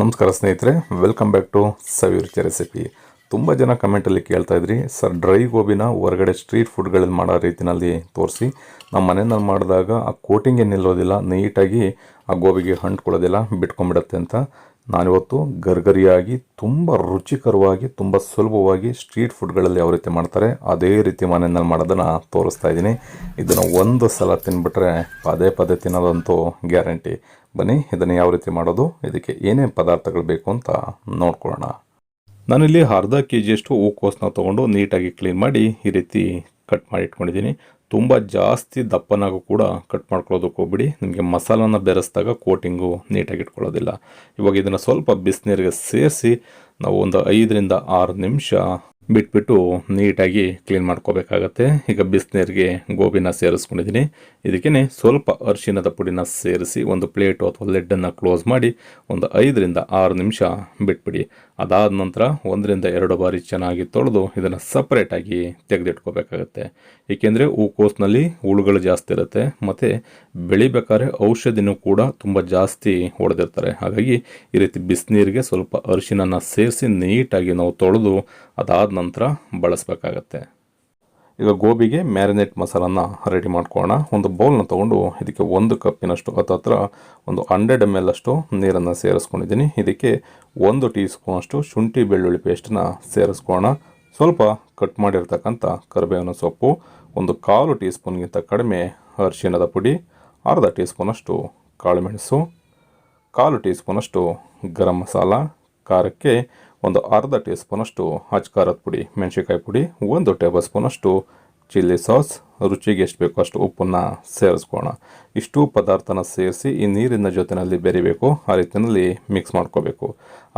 ನಮಸ್ಕಾರ ಸ್ನೇಹಿತರೆ welcome back to Saviruchi recipe ತುಂಬ ಜನ ಕಮೆಂಟಲ್ಲಿ ಕೇಳ್ತಾ ಇದ್ರಿ ಸರ್ ಡ್ರೈ ಗೋಬಿನ ಹೊರಗಡೆ ಸ್ಟ್ರೀಟ್ ಫುಡ್ಗಳಲ್ಲಿ ಮಾಡೋ ರೀತಿನಲ್ಲಿ ತೋರಿಸಿ. ನಮ್ಮ ಮನೆಯಲ್ಲಿ ಮಾಡಿದಾಗ ಆ ಕೋಟಿಂಗ್ ನಿಲ್ಲೋದಿಲ್ಲ ನೀಟಾಗಿ ಆ ಗೋಬಿಗೆ ಅಂಟ್ಕೊಳ್ಳೋದಿಲ್ಲ ಬಿಟ್ಕೊಂಡ್ಬಿಡತ್ತೆ ಅಂತ. ನಾನಿವತ್ತು ಗರ್ಗರಿಯಾಗಿ ತುಂಬ ರುಚಿಕರವಾಗಿ, ತುಂಬ ಸುಲಭವಾಗಿ ಸ್ಟ್ರೀಟ್ ಫುಡ್ಗಳಲ್ಲಿ ಯಾವ ರೀತಿ ಮಾಡ್ತಾರೆ, ಅದೇ ರೀತಿ ಮನೆಯಲ್ಲಿ ಮಾಡೋದನ್ನು ತೋರಿಸ್ತಾ ಇದ್ದೀನಿ. ಇದನ್ನು ಒಂದು ಸಲ ತಿನ್ಬಿಟ್ರೆ ಪದೇ ಪದೇ ತಿನ್ನೋದಂತೂ ಗ್ಯಾರಂಟಿ. ಬನ್ನಿ, ಇದನ್ನು ಯಾವ ರೀತಿ ಮಾಡೋದು, ಇದಕ್ಕೆ ಏನೇನು ಪದಾರ್ಥಗಳು ಬೇಕು ಅಂತ ನೋಡ್ಕೊಳ್ಳೋಣ. ನಾನಿಲ್ಲಿ ಅರ್ಧ ಕೆ ಜಿಯಷ್ಟು ಹೂಕೋಸನ್ನ ತೊಗೊಂಡು ನೀಟಾಗಿ ಕ್ಲೀನ್ ಮಾಡಿ ಈ ರೀತಿ ಕಟ್ ಮಾಡಿ ಇಟ್ಕೊಂಡಿದ್ದೀನಿ. ತುಂಬ ಜಾಸ್ತಿ ದಪ್ಪನಾಗೂ ಕೂಡ ಕಟ್ ಮಾಡ್ಕೊಳ್ಳೋದಕ್ಕೆ ಹೋಗ್ಬಿಡಿ. ನಿಮಗೆ ಮಸಾಲನ ಬೆರೆಸಿದಾಗ ಕೋಟಿಂಗು ನೀಟಾಗಿ ಇಟ್ಕೊಳ್ಳೋದಿಲ್ಲ. ಇವಾಗ ಇದನ್ನು ಸ್ವಲ್ಪ ಬಿಸಿನೀರಿಗೆ ಸೇರಿಸಿ, ನಾವು ಒಂದು ಐದರಿಂದ ಆರು ನಿಮಿಷ ಬಿಟ್ಬಿಟ್ಟು ನೀಟಾಗಿ ಕ್ಲೀನ್ ಮಾಡ್ಕೋಬೇಕಾಗತ್ತೆ. ಈಗ ಬಿಸಿನೀರಿಗೆ ಗೋಬಿನ ಸೇರಿಸ್ಕೊಂಡಿದ್ದೀನಿ. ಇದಕ್ಕೇ ಸ್ವಲ್ಪ ಅರಿಶಿನದ ಪುಡಿನ ಸೇರಿಸಿ ಒಂದು ಪ್ಲೇಟು ಅಥವಾ ಲೆಡ್ಡನ್ನು ಕ್ಲೋಸ್ ಮಾಡಿ ಒಂದು ಐದರಿಂದ ಆರು ನಿಮಿಷ ಬಿಟ್ಬಿಡಿ. ಅದಾದ ನಂತರ ಒಂದರಿಂದ ಎರಡು ಬಾರಿ ಚೆನ್ನಾಗಿ ತೊಳೆದು ಇದನ್ನು ಸಪ್ರೇಟಾಗಿ ತೆಗೆದಿಟ್ಕೋಬೇಕಾಗತ್ತೆ. ಏಕೆಂದರೆ ಹೂಕೋಸ್ನಲ್ಲಿ ಹುಳುಗಳು ಜಾಸ್ತಿ ಇರುತ್ತೆ. ಮತ್ತು ಬೆಳಿಬೇಕಾದ್ರೆ ಔಷಧಿನೂ ಕೂಡ ತುಂಬ ಜಾಸ್ತಿ ಹೊಡೆದಿರ್ತಾರೆ. ಹಾಗಾಗಿ ಈ ರೀತಿ ಬಿಸಿನೀರಿಗೆ ಸ್ವಲ್ಪ ಅರಿಶಿನನ್ನು ಸೇರಿಸಿ ನೀಟಾಗಿ ನಾವು ತೊಳೆದು ಅದಾದ ನಂತರ ಬಳಸಬೇಕಾಗತ್ತೆ. ಈಗ ಗೋಬಿಗೆ ಮ್ಯಾರಿನೇಟ್ ಮಸಾಲನ್ನು ರೆಡಿ ಮಾಡ್ಕೊಳ್ಳೋಣ. ಒಂದು ಬೌಲ್ನ ತೊಗೊಂಡು ಇದಕ್ಕೆ ಒಂದು ಕಪ್ಪಿನಷ್ಟು ಹತ್ತತ್ರ ಒಂದು ಹಂಡ್ರೆಡ್ ಎಂ ಎಲ್ ಅಷ್ಟು ನೀರನ್ನು ಸೇರಿಸ್ಕೊಂಡಿದ್ದೀನಿ. ಇದಕ್ಕೆ ಒಂದು ಟೀ ಸ್ಪೂನಷ್ಟು ಶುಂಠಿ ಬೆಳ್ಳುಳ್ಳಿ ಪೇಸ್ಟನ್ನ ಸೇರಿಸ್ಕೊಳ್ಳೋಣ. ಸ್ವಲ್ಪ ಕಟ್ ಮಾಡಿರ್ತಕ್ಕಂಥ ಕರಿಬೇವಿನ ಸೊಪ್ಪು, ಒಂದು ಕಾಲು ಟೀ ಸ್ಪೂನ್ಗಿಂತ ಕಡಿಮೆ ಅರಿಶಿಣದ ಪುಡಿ, ಅರ್ಧ ಟೀ ಸ್ಪೂನಷ್ಟು ಕಾಳುಮೆಣಸು, ಕಾಲು ಟೀ ಸ್ಪೂನಷ್ಟು ಗರಂ ಮಸಾಲ, ಖಾರಕ್ಕೆ ಒಂದು ಅರ್ಧ ಟೀ ಸ್ಪೂನಷ್ಟು ಖಾರದ ಪುಡಿ ಮೆಣಸಿನ್ಕಾಯಿ ಪುಡಿ ಒಂದು ಟೇಬಲ್ ಸ್ಪೂನಷ್ಟು ಚಿಲ್ಲಿ ಸಾಸ್ ರುಚಿಗೆ ಎಷ್ಟು ಬೇಕೋ ಅಷ್ಟು ಉಪ್ಪನ್ನು ಸೇರಿಸ್ಕೋಣ ಇಷ್ಟು ಪದಾರ್ಥನ ಸೇರಿಸಿ ಈ ನೀರಿನ ಜೊತೆಯಲ್ಲಿ ಬೆರಿಬೇಕು, ಆ ರೀತಿಯಲ್ಲಿ ಮಿಕ್ಸ್ ಮಾಡ್ಕೋಬೇಕು.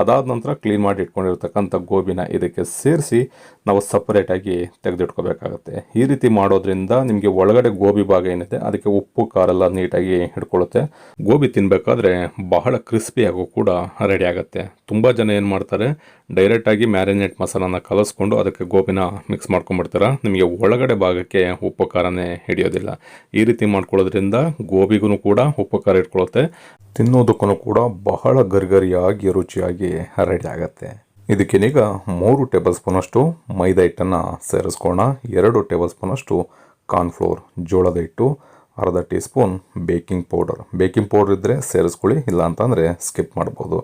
ಅದಾದ ನಂತರ ಕ್ಲೀನ್ ಮಾಡಿ ಇಟ್ಕೊಂಡಿರ್ತಕ್ಕಂಥ ಗೋಬಿನ ಇದಕ್ಕೆ ಸೇರಿಸಿ ನಾವು ಸಪ್ರೇಟಾಗಿ ತೆಗೆದಿಟ್ಕೋಬೇಕಾಗತ್ತೆ. ಈ ರೀತಿ ಮಾಡೋದ್ರಿಂದ ನಿಮಗೆ ಒಳಗಡೆ ಗೋಬಿ ಭಾಗ ಏನಿದೆ, ಅದಕ್ಕೆ ಉಪ್ಪು ಖಾರೆಲ್ಲ ನೀಟಾಗಿ ಹಿಡ್ಕೊಳ್ಳುತ್ತೆ. ಗೋಬಿ ತಿನ್ನಬೇಕಾದ್ರೆ ಬಹಳ ಕ್ರಿಸ್ಪಿಯಾಗೂ ಕೂಡ ರೆಡಿ ಆಗುತ್ತೆ. ತುಂಬ ಜನ ಏನು ಮಾಡ್ತಾರೆ ಡೈರೆಕ್ಟಾಗಿ ಮ್ಯಾರಿನೇಟ್ ಮಸಾಲಾನ ಕಲಸ್ಕೊಂಡು ಅದಕ್ಕೆ ಗೋಬಿನ ಮಿಕ್ಸ್ ಮಾಡ್ಕೊಂಡ್ಬಿಡ್ತಾರೆ? ನಿಮಗೆ ಒಳಗಡೆ ಭಾಗಕ್ಕೆ ಉಪ್ಪು ಖಾರನೇ ಹಿಡಿಯೋದಿಲ್ಲ. ಈ ರೀತಿ ಮಾಡ್ಕೊಳ್ಳೋದ್ರಿಂದ ಗೋಬಿಗೂ ಕೂಡ ಉಪಕಾರ ಇಟ್ಕೊಳ್ಳುತ್ತೆ ತಿನ್ನೋದಕ್ಕೂ ಕೂಡ ಬಹಳ ಗರಿಗರಿಯಾಗಿ ರುಚಿಯಾಗಿ ರೆಡಿ ಆಗುತ್ತೆ ಇದಕ್ಕೇನೀಗ ಮೂರು ಟೇಬಲ್ ಸ್ಪೂನಷ್ಟು ಮೈದಾ ಹಿಟ್ಟನ್ನು ಸೇರಿಸ್ಕೋಣ ಎರಡು ಟೇಬಲ್ ಸ್ಪೂನಷ್ಟು ಕಾರ್ನ್ಫ್ಲೋರ್ ಜೋಳದ ಹಿಟ್ಟು, ಅರ್ಧ teaspoon baking powder. Baking powder ಇದ್ದರೆ ಸೇರಿಸ್ಕೊಳ್ಳಿ ಇಲ್ಲ ಅಂತಂದರೆ ಸ್ಕಿಪ್ ಮಾಡ್ಬೋದು.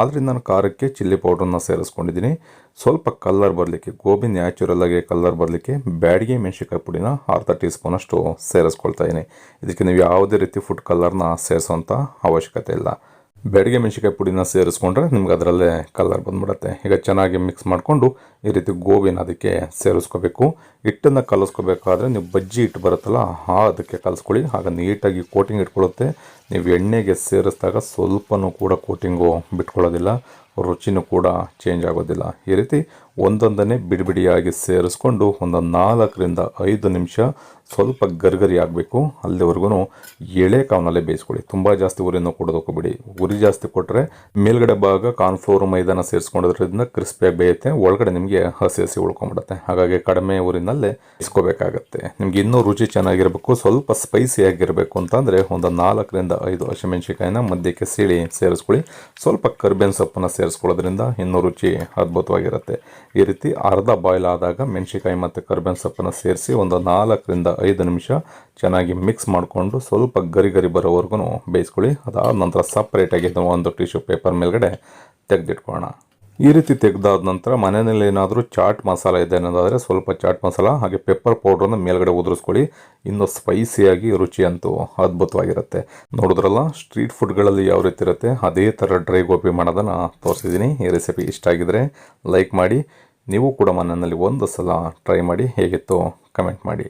ಆದ್ದರಿಂದ ನಾನು ಖಾರಕ್ಕೆ ಚಿಲ್ಲಿ ಪೌಡ್ರನ್ನ ಸೇರಿಸ್ಕೊಂಡಿದ್ದೀನಿ. ಸ್ವಲ್ಪ ಕಲ್ಲರ್ ಬರಲಿಕ್ಕೆ, ಗೋಬಿ ನ್ಯಾಚುರಲ್ಲಾಗಿ ಕಲ್ಲರ್ ಬರಲಿಕ್ಕೆ ಬ್ಯಾಡಿಗೆ ಮೆಣಸಿಕಾಯಿ ಪುಡಿನ ಅರ್ಧ ಟೀ ಸ್ಪೂನಷ್ಟು ಸೇರಿಸ್ಕೊಳ್ತಾ ಇದ್ದೀನಿ. ಇದಕ್ಕೆ ನೀವು ಯಾವುದೇ ರೀತಿ ಫುಡ್ ಕಲ್ಲರ್ನ ಸೇರಿಸೋಂಥ ಅವಶ್ಯಕತೆ ಇಲ್ಲ. ಬೆಳಗ್ಗೆ ಮೆಣಸಿನ್ಕಾಯಿ ಪುಡಿನ ಸೇರಿಸ್ಕೊಂಡ್ರೆ ನಿಮ್ಗೆ ಅದರಲ್ಲೇ ಕಲರ್ ಬಂದ್ಬಿಡುತ್ತೆ. ಈಗ ಚೆನ್ನಾಗಿ ಮಿಕ್ಸ್ ಮಾಡಿಕೊಂಡು ಈ ರೀತಿ ಗೋಬಿನ ಅದಕ್ಕೆ ಸೇರಿಸ್ಕೋಬೇಕು. ಹಿಟ್ಟನ್ನು ಕಲಿಸ್ಕೋಬೇಕಾದ್ರೆ ನೀವು ಬಜ್ಜಿ ಹಿಟ್ಟು ಬರುತ್ತಲ್ಲ, ಆ ಅದಕ್ಕೆ ಕಲಿಸ್ಕೊಳ್ಳಿ. ಆಗ ನೀಟಾಗಿ ಕೋಟಿಂಗ್ ಇಟ್ಕೊಳ್ಳುತ್ತೆ. ನೀವು ಎಣ್ಣೆಗೆ ಸೇರಿಸಿದಾಗ ಸ್ವಲ್ಪನೂ ಕೂಡ ಕೋಟಿಂಗು ಬಿಟ್ಕೊಳ್ಳೋದಿಲ್ಲ. ರುಚಿನೂ ಕೂಡ ಚೇಂಜ್ ಆಗೋದಿಲ್ಲ. ಈ ರೀತಿ ಒಂದೊಂದನ್ನೇ ಬಿಡಿಬಿಡಿಯಾಗಿ ಸೇರಿಸ್ಕೊಂಡು ಒಂದು ನಾಲ್ಕರಿಂದ ಐದು ನಿಮಿಷ ಸ್ವಲ್ಪ ಗರ್ಗರಿ ಆಗಬೇಕು. ಅಲ್ಲಿವರೆಗೂ ಎಳೆ ಕಾವನಲ್ಲೇ ಬೇಯಿಸ್ಕೊಳ್ಳಿ. ತುಂಬ ಜಾಸ್ತಿ ಉರಿಯನ್ನು ಕೊಡೋದಕ್ಕೆ ಬಿಡಿ. ಉರಿ ಜಾಸ್ತಿ ಕೊಟ್ಟರೆ ಮೇಲ್ಗಡೆ ಭಾಗ ಕಾರ್ನ್ಫ್ಲೋರ್ ಮೈದಾನ ಸೇರಿಸ್ಕೊಂಡಿರೋದ್ರಿಂದ ಕ್ರಿಸ್ಪಿಯಾಗಿ ಬೇಯುತ್ತೆ. ಒಳಗಡೆ ನಿಮಗೆ ಹಸಿ ಹಸಿ ಉಳ್ಕೊಂಡ್ಬಿಡುತ್ತೆ ಹಾಗಾಗಿ ಕಡಿಮೆ ಊರಿನಲ್ಲೇ ಇಸ್ಕೋಬೇಕಾಗತ್ತೆ ನಿಮ್ಗೆ ಇನ್ನೂ ರುಚಿ ಚೆನ್ನಾಗಿರಬೇಕು. ಸ್ವಲ್ಪ ಸ್ಪೈಸಿ ಆಗಿರಬೇಕು ಅಂತಂದರೆ ಒಂದು ನಾಲ್ಕರಿಂದ ಐದು ಹಸಿಮೆಣಸಿಕಾಯಿನ ಮಧ್ಯಕ್ಕೆ ಸೀಳಿ ಸೇರಿಸ್ಕೊಳ್ಳಿ. ಸ್ವಲ್ಪ ಕರ್ಬೇವಿನ ಸೊಪ್ಪನ್ನು ಸೇರಿಸ್ಕೊಳ್ಳೋದ್ರಿಂದ ಇನ್ನೂ ರುಚಿ ಅದ್ಭುತವಾಗಿರುತ್ತೆ. ಈ ರೀತಿ ಅರ್ಧ ಬಾಯ್ಲ್ ಆದಾಗ ಮೆಣಸಿಕಾಯಿ ಮತ್ತು ಕರ್ಬೇವಿನ ಸೊಪ್ಪನ್ನು ಸೇರಿಸಿ ಒಂದು ನಾಲ್ಕರಿಂದ ಐದು ನಿಮಿಷ ಚೆನ್ನಾಗಿ ಮಿಕ್ಸ್ ಮಾಡಿಕೊಂಡು ಸ್ವಲ್ಪ ಗರಿ ಗರಿ ಬರೋವರೆಗೂ ಬೇಯಿಸ್ಕೊಳ್ಳಿ. ಅದಾದ ನಂತರ ಸಪ್ರೇಟಾಗಿ ಒಂದು ಟಿಶ್ಯೂ ಪೇಪರ್ ಮೇಲ್ಗಡೆ ತೆಗೆದಿಟ್ಕೊಳ್ಳೋಣ. ಈ ರೀತಿ ತೆಗೆದಾದ ನಂತರ ಮನೆಯಲ್ಲಿ ಏನಾದರೂ ಚಾಟ್ ಮಸಾಲ ಇದೆ ಅನ್ನೋದಾದರೆ ಸ್ವಲ್ಪ ಚಾಟ್ ಮಸಾಲ, ಹಾಗೆ ಪೆಪ್ಪರ್ ಪೌಡ್ರನ್ನು ಮೇಲ್ಗಡೆ ಉದುರಿಸ್ಕೊಳ್ಳಿ. ಇನ್ನೂ ಸ್ಪೈಸಿಯಾಗಿ ರುಚಿ ಅಂತೂ ಅದ್ಭುತವಾಗಿರುತ್ತೆ. ನೋಡಿದ್ರಲ್ಲ ಸ್ಟ್ರೀಟ್ ಫುಡ್ಗಳಲ್ಲಿ ಯಾವ ರೀತಿ ಇರುತ್ತೆ, ಅದೇ ಥರ ಡ್ರೈ ಗೋಬಿ ಮಾಡೋದನ್ನು ತೋರಿಸಿದ್ದೀನಿ. ಈ ರೆಸಿಪಿ ಇಷ್ಟ ಆಗಿದರೆ ಲೈಕ್ ಮಾಡಿ. ನೀವು ಕೂಡ ಮನೆಯಲ್ಲಿ ಒಂದು ಸಲ ಟ್ರೈ ಮಾಡಿ, ಹೇಗಿತ್ತು ಕಮೆಂಟ್ ಮಾಡಿ.